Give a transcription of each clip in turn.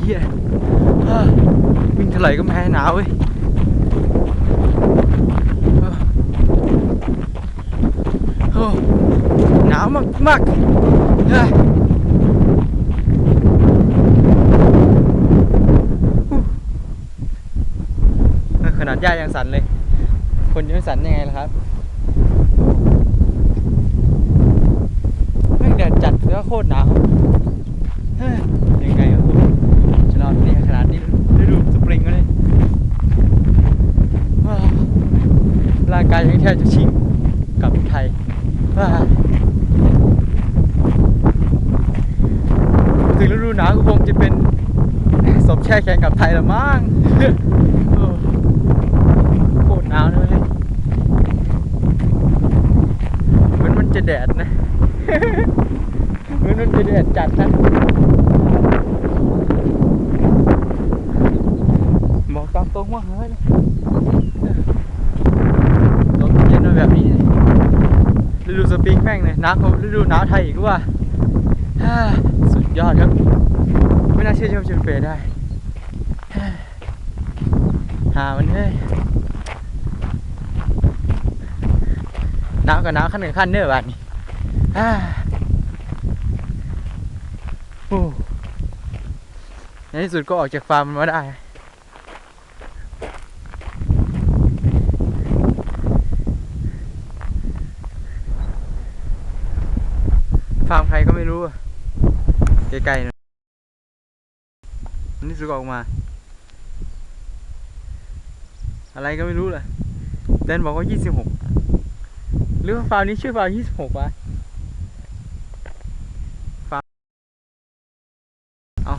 เหี้ยวิ่งเท่าไหร่ก็ไม่ให้หนาวเว้ยโอ้หนาวมากมากเฮ้ยขนาดย่ายังสั่นเลย คนจะไม่สั่นยังไงล่ะครับแม่งแดดจัดแล้วโคตรหนาวเฮ้ยยังไงวะจะรอดนี่ขนาดนี้ฤดูสปริงแล้วเนี่ยว้าว ร่างกายยังแทบจะชิงกับไทยถึงฤดูหนาวก็คงจะเป็นสมแช่แข็งกับไทยละมั้งโคตรหนาวเลยเหมือนมันจะแดดนะเหมือนมันจะแดดจัดนะบอกตามตรงว่าเฮ้ยลมเย็นมาแบบนี้เลยฤดูส ปริงแม่งเลยหนาวกว่าฤดูหนาวไทยอีกว่าสุดยอดครับ ไม่น่าเชื่อจะเป็นไปได้ฮ่าหามันเฮ้ยหนาวกับหนาวขั้นหนึ่งขั้นเนื้อบัดนี้ในที่สุดก็ออกจากฟาร์มมาได้ ฟาร์มใครก็ไม่รู้อะไกลๆหนะนี่สุกออกมา อะไรก็ไม่รู้เลยแดนบอกว่า26หรือว่าฟาร์มนี้ชื่อฟาร์ม26วะฟาร์มเอา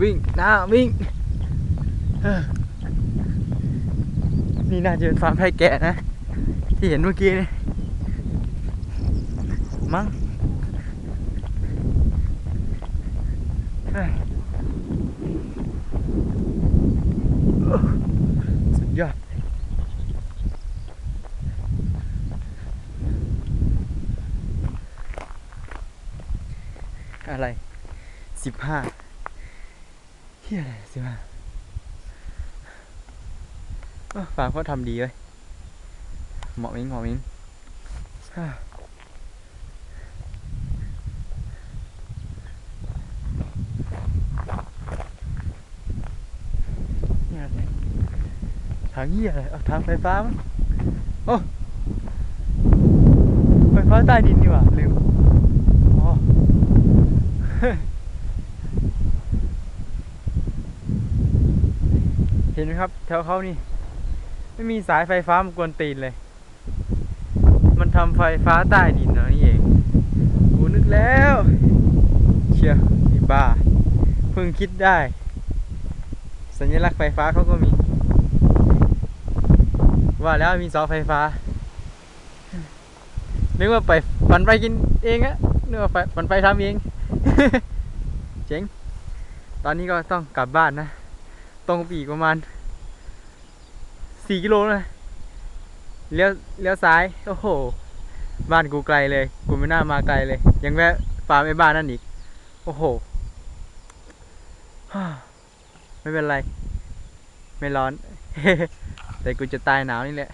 วิ่งหน้าวิ่งนี่น่าจะเป็นฟาร์มไทยแกะนะ ที่เห็นเมื่อกี้นี่มั้งเฮ้ยโอ้ สุดยอดอะไรสิบห้าเฮียอะไรสิบห้าฟาร์มเขาทำดีเลยเหมาะมิ้งเหมาะมิ้ง ฮ่าเนี่ยทางเหี้ยอะไรเอาทางไฟฟ้ามั้งโอ้ไฟฟ้าใต้ดินนี่หว่าลืมอ๋อเห็นไหมครับแถวเขานี่ ไม่มีสายไฟฟ้ามากวนตีนเลย มันทำไฟฟ้าใต้ดินเนาะนี่เองกูนึกแล้ว เชียวไอ้บ้า เพิ่งคิดได้ สัญลักษณ์ไฟฟ้าเขาก็มี ว่าแล้วมีเสาไฟฟ้า นึกว่าไปปั่นไปกินเองอะนึกว่าไปปั่นไปทำเอง เจ๋ง ตอนนี้ก็ต้องกลับบ้านนะ ตรงปอีกประมาณสี่กิโลนะเลี้ยวเลี้ยวซ้าย โอ้โห บ้านกูไกลเลย กูไม่น่ามาไกลเลย ยังแวะฟาร์มไอ้บ้านนั่นอีก โอ้โห ไม่เป็นไร ไม่ร้อน แต่กูจะตายหนาวนี่แหละ